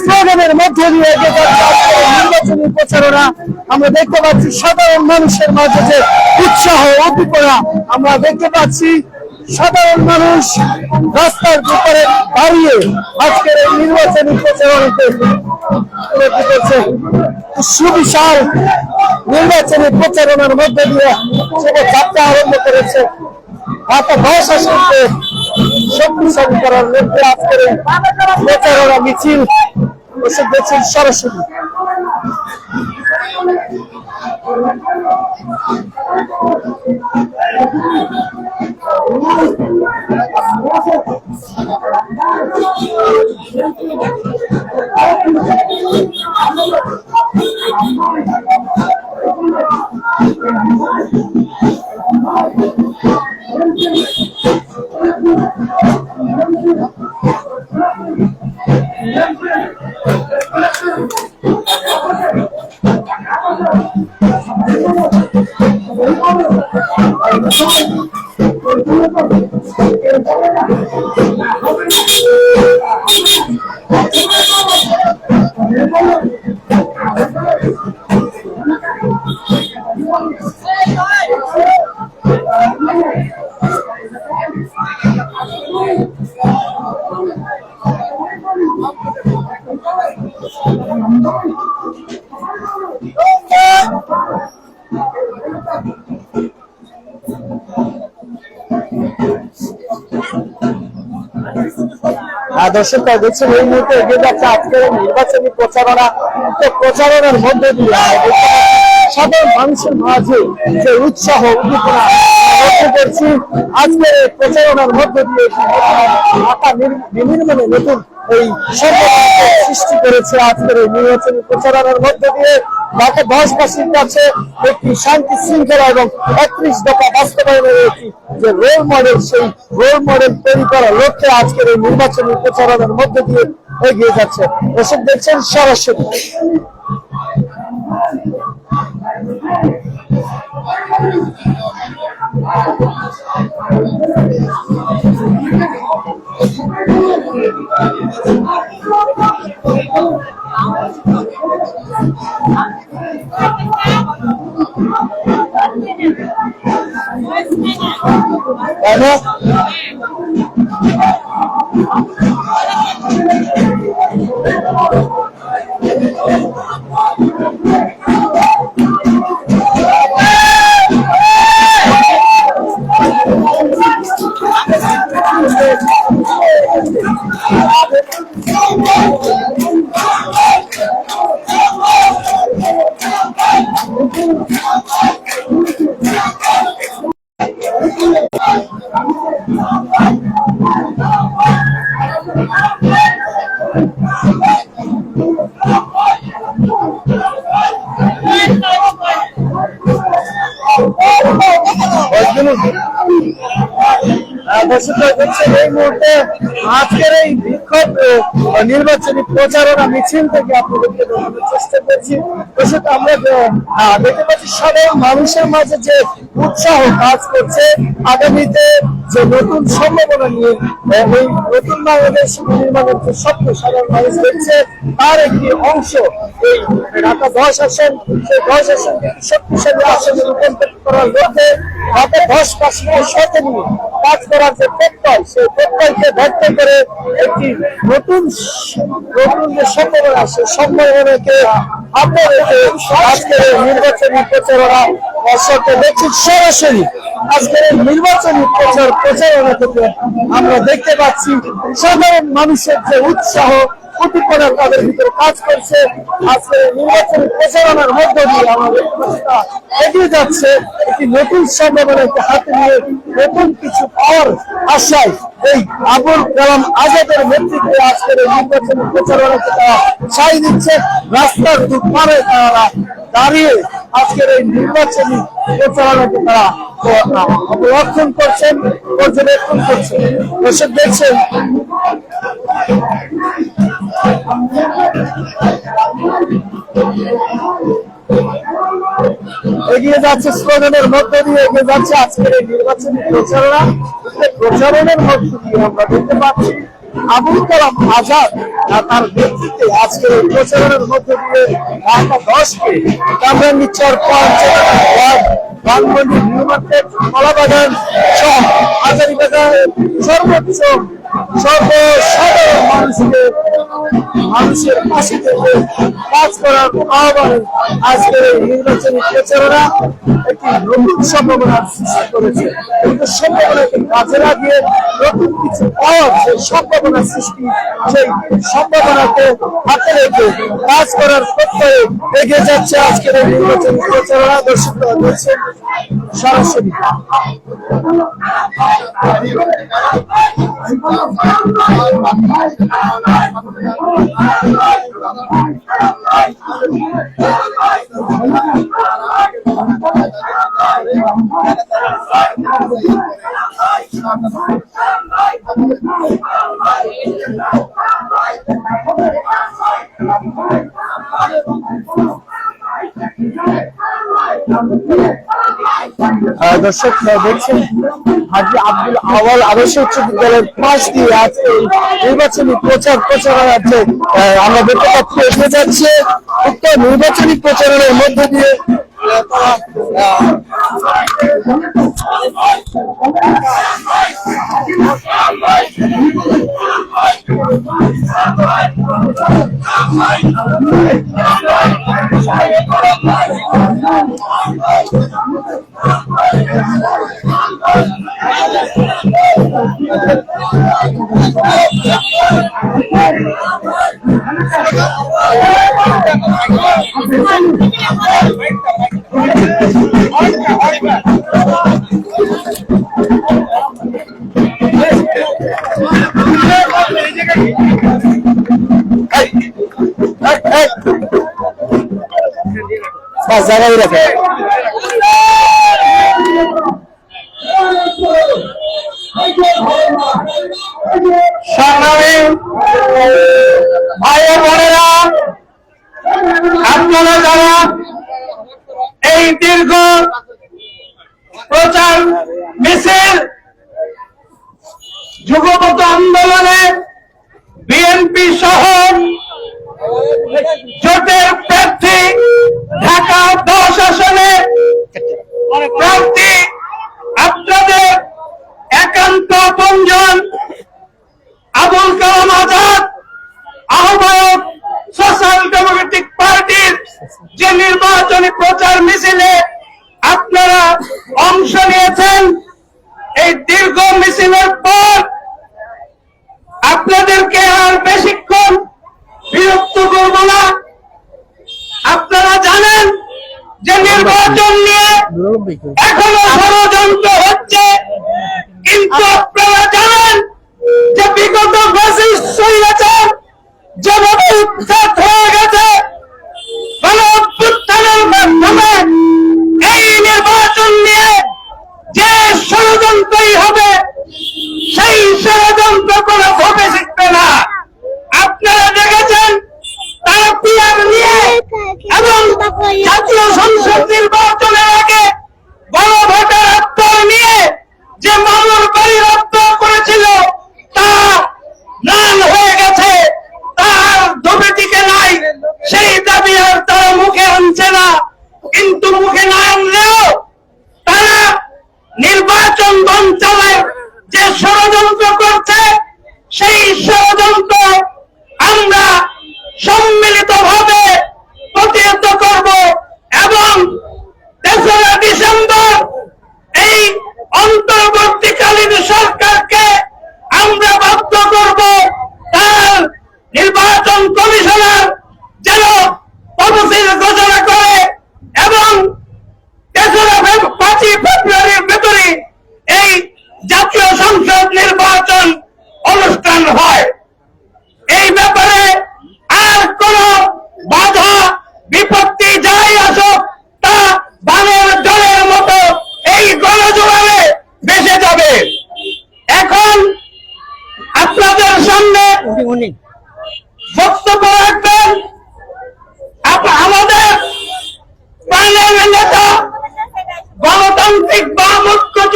স্লোগানের মধ্যে দিয়ে নির্বাচনী প্রচারণা আমরা দেখতে পাচ্ছি, সাধারণ মানুষের মাঝে যে উৎসাহ উদ্দীপনা আমরা দেখতে পাচ্ছি। সাধারণ মানুষ রাস্তার উপরে দাঁড়িয়ে আজকের এই নির্বাচনী প্রচারণাতে উপলব্ধি করছে সুবিশাল নির্বাচনী প্রচারণার মধ্যে দিয়ে শুভ যাত্রা আরম্ভ করেছে। ঢাকা দশ আসনকে শক্তিশালী করার লক্ষ্যে আজকের প্রচারণা মিছিল এসে দেখছেন সরাসরি। আহ, Thank you. দেখছেন, এই মুহূর্তে এগিয়ে যাচ্ছে আজকের নির্বাচনী প্রচারণা। তো প্রচারণার মধ্যে দিয়ে সাধারণ মানুষের মাঝে যে উৎসাহ, উদ্দীপনা করছি। আজকের এই প্রচারণার মধ্যে দিয়ে ঢাকা নির্মাণে নতুন এই সৃষ্টি করেছে আজকের এই নির্বাচনী প্রচারণার মধ্যে দিয়ে। ঢাকা দশবাসীর কাছে একটি শান্তি শৃঙ্খলা এবং একত্রিশ দফা বাস্তবায়নের একটি যে রোল মডেল সেই রোল মডেল তৈরি করার লক্ষ্যে আজকের এই নির্বাচনী প্রচারণার মধ্যে দিয়ে এগিয়ে যাচ্ছে। এসব দেখছেন সরাসরি। তাই নির্বাচনী প্রচারণা মিছিল থেকে দেখতে পাচ্ছি, সাধারণ মানুষের মাঝে যে উৎসাহ কাজ করছে, আগামীতে যে নতুন সম্ভাবনা নিয়ে এই নতুন বাংলাদেশ নির্মাণের যে স্বপ্ন সাধারণ মানুষ দেখছে, তার একটি অংশ এই ঢাকা দশ আসন সেই দশ একটি শক্তিশালী আসনে রূপান্তরিত করার লক্ষ্যে ঢাকা দশ পাশিকে সাথে নিয়ে কাজ করার যে প্রত্যয়, সেই প্রত্যয়কে ব্যক্ত করে একটি নতুন নতুন যে সম্ভাবনা, সেই সম্ভাবনাকে হাতে রেখে আজকের এই নির্বাচনী প্রচারণা দর্শককে দেখছি সরাসরি। আজকের নির্বাচনী প্রচার, প্রচারণা থেকে আমরা দেখতে পাচ্ছি সাধারণ মানুষের যে উৎসাহ উদ্দীপনা তাদের ভিতরে কাজ করছে। আজকে নির্বাচনী প্রচারণার মধ্য দিয়ে আমাদের এগিয়ে যাচ্ছে। একটি নতুন সম্ভাবনাকে হাতে নিয়ে নতুন কিছু পাওয়ার আশায় এই আবুল কালাম আজাদের নেতৃত্বে আজকের এই নির্বাচনী প্রচারণাকে তারা ছাই দিচ্ছে। রাস্তার দুপারে তারা দাঁড়িয়ে আজকের এই নির্বাচনী প্রচারণাকে তারা অবলক্ষণ করছেন, পর্যবেক্ষণ করছেন। দর্শক দেখছেন। এগিয়ে যাচ্ছে স্লোগানের মধ্য দিয়ে, এগিয়ে যাচ্ছে আজকের এই নির্বাচনী প্রচারণা। প্রচারণের মধ্য দিয়ে আমরা দেখতে পাচ্ছি আবুল কালাম আজাদ তার নেতৃত্বে আজকের এই প্রচারণের মধ্য দিয়ে ঢাকা দশকে কামরাঙ্গিচর পঞ্চায়েত বানমন্ডি নিউ মার্কেট কলাবাগান সহ হাজারিবাজার সর্বোচ্চ সর্বসাধারণ মানুষকে মানুষের পাশে থেকে কাজ করার আহ্বানে আজকের এই নির্বাচনী প্রচারণা একটি নতুন সম্ভাবনার সৃষ্টি করেছে। কিন্তু সম্ভাবনাকে কাজে লাগিয়ে নতুন কিছু পাওয়ার যে সম্ভাবনা সৃষ্টি, সেই সম্ভাবনাকে হাতে রেখে কাজ করার প্রত্যয়ে এগিয়ে যাচ্ছে আজকের এই নির্বাচনী প্রচারণা। দর্শকরা দেখছেন সরাসরি। দর্শক দেখছেন হাজি আব্দুল আওয়াল আদর্শ উচ্চ বিদ্যালয়ের পাশ দিয়ে আজকে এই নির্বাচনী প্রচার প্রচারণা আছে আমরা দেখতে পাচ্ছি, এগিয়ে যাচ্ছে উক্ত নির্বাচনী প্রচারণের মধ্য দিয়ে। তারা বাস জায়গায় রাখে সংগ্রামী ভাই বোনেরা আপনারা যারা দীর্ঘ প্রচার মিছিল যুগপত আন্দোলনে বিএনপি সহ জোটের প্রার্থী ঢাকা দশ আসনে প্রার্থী আপনাদের একান্ত আপনজন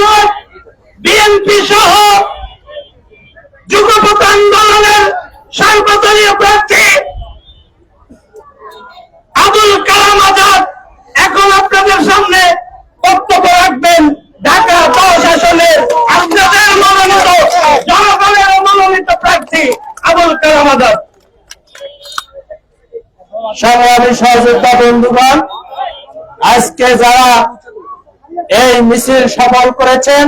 নয় বিএনপি সহ যুগপথ আন্দোলনের সর্বদলীয় প্রার্থী আবুল কালাম আজাদ এখন আপনাদের সামনে বক্তব্য রাখবেন ঢাকা দশ আপনাদের মনোনীত, জনগণের মনোনীত প্রার্থী আবুল কালাম আজাদ। সংগ্রামী সহযোদ্ধা বন্ধুগণ, আজকে যারা এই মিছিল সফল করেছেন।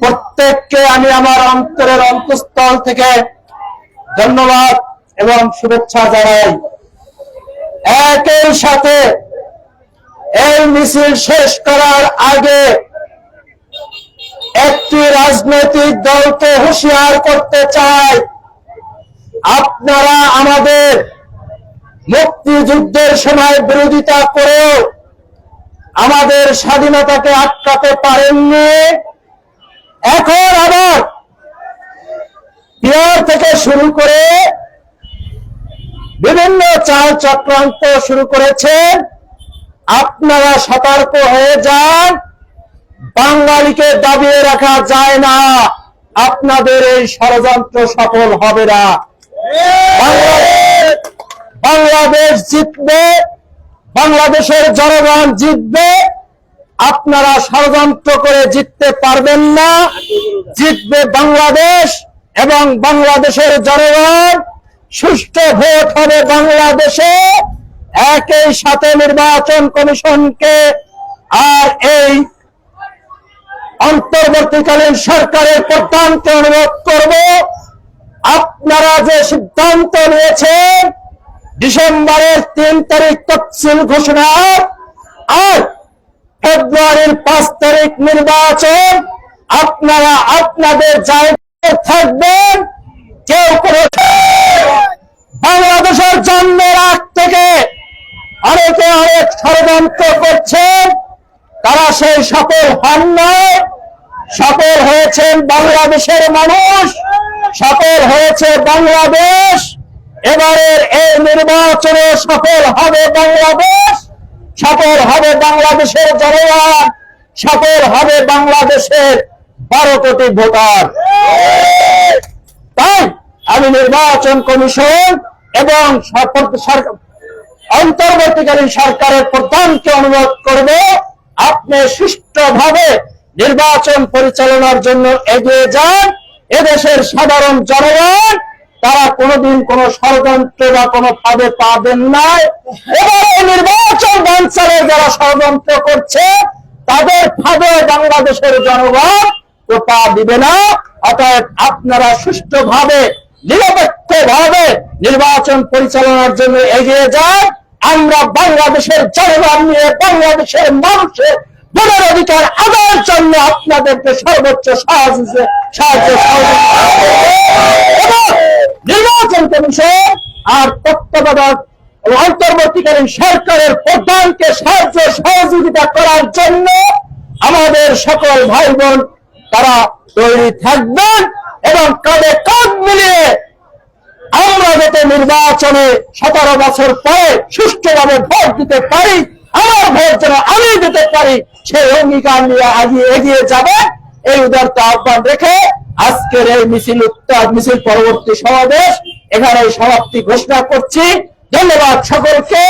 প্রত্যেককে আমি আমার অন্তরের অন্তঃস্থল থেকে ধন্যবাদ এবং শুভেচ্ছা জানাই। একই সাথে এই মিছিল শেষ করার আগে একটি রাজনৈতিক দলকে হুঁশিয়ার করতে চাই। আপনারা আমাদের মুক্তিযুদ্ধের সময় বিরোধিতা করেও আমাদের স্বাধীনতাকে আটকাতে পারেননি। এখন আবার বিহার থেকে শুরু করে বিভিন্ন চাল চক্রান্ত শুরু করেছেন আপনারা সতর্ক হয়ে যান। বাঙালিকে দাবিয়ে রাখা যায় না। আপনাদের এই ষড়যন্ত্র সফল হবে না। বাংলাদেশ বাংলাদেশ জিতবে। বাংলাদেশের জনগণ জিতবে, আপনারা ষড়যন্ত্র করে জিততে পারবেন না। জিতবে বাংলাদেশ এবং বাংলাদেশের জনগণ। সুষ্ঠু ভোট হবে বাংলাদেশে। একই সাথে নির্বাচন কমিশনকে আর এই অন্তর্বর্তীকালীন সরকারের প্রধানকে অনুরোধ করব, আপনারা যে সিদ্ধান্ত নিয়েছেন ডিসেম্বরের তিন তারিখ তফসিল ঘোষণা, আর ফেব্রুয়ারির পাঁচ তারিখ নির্বাচন। আপনারা আপনাদের জায়গায় থাকবেন। কেউ বাংলাদেশের জন্মের আগ থেকে অনেকে অনেক ষড়যন্ত্র করছেন। তারা সেই সফল হন নয় সফল হয়েছেন বাংলাদেশের মানুষ। সফল হয়েছে বাংলাদেশ। এবারের এই নির্বাচনে সফল হবে বাংলাদেশ, সফল হবে বাংলাদেশের জনগণ, সফল হবে বাংলাদেশের বারো কোটি ভোটার। তাই আমি নির্বাচন কমিশন এবং অন্তর্বর্তীকালীন সরকারের প্রধানকে অনুরোধ করব, আপনি সুষ্ঠুভাবে নির্বাচন পরিচালনার জন্য এগিয়ে যান। এদেশের সাধারণ জনগণ তারা কোনোদিন কোন ষড়যন্ত্র বা কোনো ফাঁদে পাবেন না এবার এই নির্বাচন বাঞ্চালে যারা ষড়যন্ত্র করছে, তাদের ফাঁদে বাংলাদেশের জনগণ তো পা দিবে না। অতএব আপনারা সুষ্ঠুভাবে নিরপেক্ষ ভাবে নির্বাচন পরিচালনার জন্য এগিয়ে যান। আমরা বাংলাদেশের জনগণ নিয়ে বাংলাদেশের মানুষের ভোটের অধিকার আদায়ের জন্য আপনাদেরকে সর্বোচ্চ সাহায্য সাহায্য নির্বাচন কমিশন আর তত্ত্বাবধায়ক অন্তর্বর্তীকালীন সরকারের প্রধানকে সাহায্য সহযোগিতা করার জন্য আমাদের সকল ভাই বোন তারা তৈরি থাকবেন এবং কাঁধে কাঁধ মিলিয়ে আমরা যাতে নির্বাচনে সতেরো বছর পরে সুষ্ঠুভাবে ভোট দিতে পারি আমার ভোট যেন আমি দিতে পারি, সেই অঙ্গীকার নিয়ে আগিয়ে এগিয়ে যাবে। এই উদারত আহ্বান রেখে আজকের এই মিছিল উত্তর মিছিল পরবর্তী সমাবেশ এখানে সমাপ্তি ঘোষণা করছি। ধন্যবাদ সকলকে।